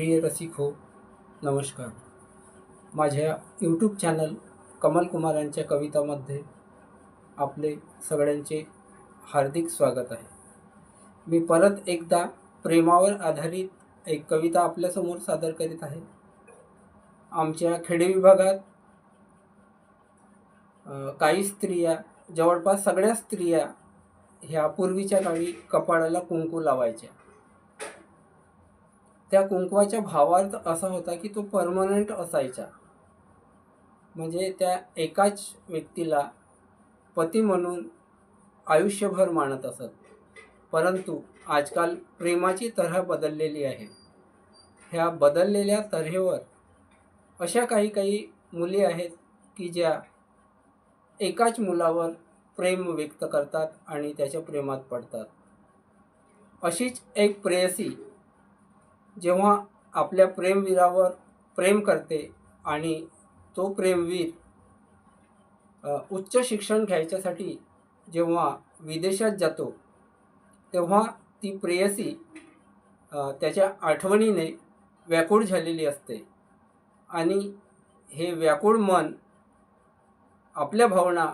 प्रिय रसिक हो नमस्कार. माझ्या यूट्यूब चॅनल कमल कुमार यांच्या कवितामध्ये आपले सगळ्यांचे हार्दिक स्वागत आहे. मी परत एकदा प्रेमावर आधारित एक कविता आपल्यासमोर सादर करीत आहे. आमच्या खेडे विभागात काही स्त्रिया जवळपास सगळ्या स्त्रिया ह्या पूर्वीच्या काळी कपाळाला कुंकू लावायच्या. त्या कुंकवाच्या भावार्थ असा होता की तो परमनंट असायचा. म्हणजे त्या एकाच व्यक्तीला पती म्हणून आयुष्यभर मानत असत. परंतु आजकाल प्रेमाची तऱ्हा बदललेली आहे. ह्या बदललेल्या तऱ्हेवर अशा काही काही मुली आहेत की ज्या एकाच मुलावर प्रेम व्यक्त करतात आणि त्याच्या प्रेमात पडतात. अशीच एक प्रेयसी जेव्हा आपल्या प्रेमवीरावर प्रेम करते आणि तो प्रेमवीर उच्च शिक्षण घ्यायच्यासाठी जेव्हा विदेशात जातो तेव्हा ती प्रेयसी त्याच्या आठवणीने व्याकुळ झालेली असते. आणि हे व्याकुळ मन आपल्या भावना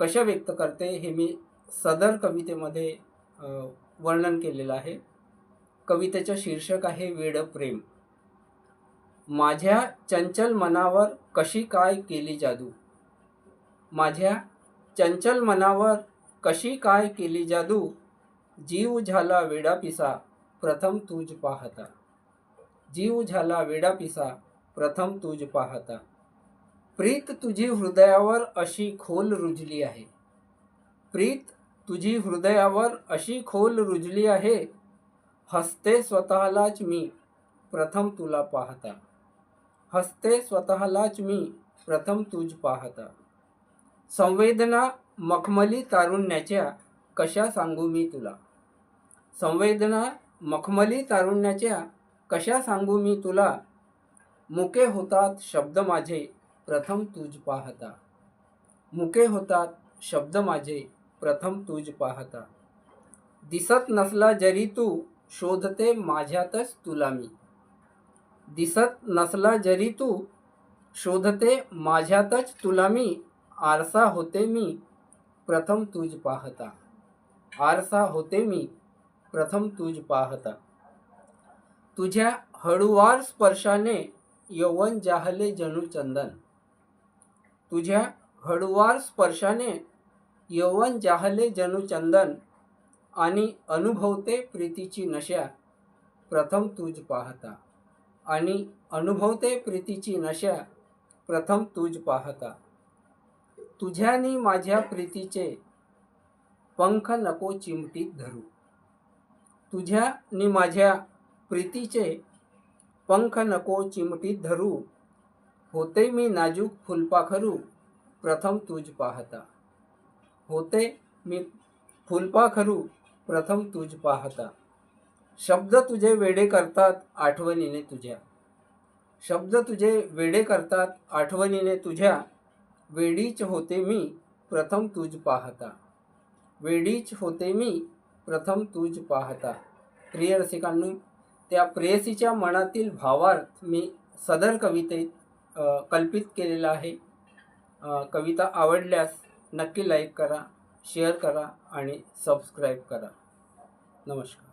कशा व्यक्त करते हे मी सदर कवितेमध्ये वर्णन केलेलं आहे. कवितेचं शीर्षक आहे वेड प्रेम. माझ्या चंचल मनावर कशी काय केली जादू? माझ्या चंचल मनावर कशी काय केली जादू? जीव झाला वेडा पिसा प्रथम तुझ पाहता. जीव झाला वेडा पिसा प्रथम तुझ पाहता. प्रीत तुझी हृदयावर अशी खोल रुजली आहे. प्रीत तुझी हृदयावर अशी खोल रुजली आहे हसते स्वतःलाच मी प्रथम तुला पाहता. हसते स्वतःलाच मी प्रथम तुझ पाहता. संवेदना मखमली तारुण्याच्या कशा सांगू मी तुला? संवेदना मखमली तारुण्याच्या कशा सांगू मी तुला? मुके होतात शब्द माझे प्रथम तुझ पाहता. मुके होतात शब्द माझे प्रथम तुझ पाहता. दिसत नसला जरी तू शोधते माझ्यातच तुला मी. दिसत नसला जरी तू शोधते माझ्यातच तुला मी. आरसा होते मी प्रथम तुझ पाहता. आरसा होते मी प्रथम तुझ पाहता. तुझ्या हळुवार स्पर्शाने यौवन जाहले जणू चंदन. तुझ्या हळुवार स्पर्शाने यौवन जाहले जणू चंदन. आणि अनुभवते प्रीतीची नशा प्रथम तुझ पाहता. आणि अनुभवते प्रीतीची नशा प्रथम तुझ पाहता. तुझ्यानी माझ्या प्रीतीचे पंख नको चिमटीत धरू. तुझ्यानी माझ्या प्रीतीचे पंख नको चिमटीत धरू. होते मी नाजूक फुलपाखरू प्रथम तुझ पाहता. होते मी फुलपाखरू प्रथम तुझ पाहता. शब्द तुझे वेडे करतात आठवणीने तुझ्या. शब्द तुझे वेडे करतात आठवणीने तुझ्या. वेडीच होते मी प्रथम तुझ पाहता. वेडीच होते मी प्रथम तुझ पाहता. प्रिय रसिकांनी त्या प्रेयसीच्या मनातील भावार्थ मी सदर कवितेत कल्पित केलेला आहे. कविता आवडल्यास नक्की लाईक करा. शेअर करा आणि सबस्क्राईब करा. नमस्कार.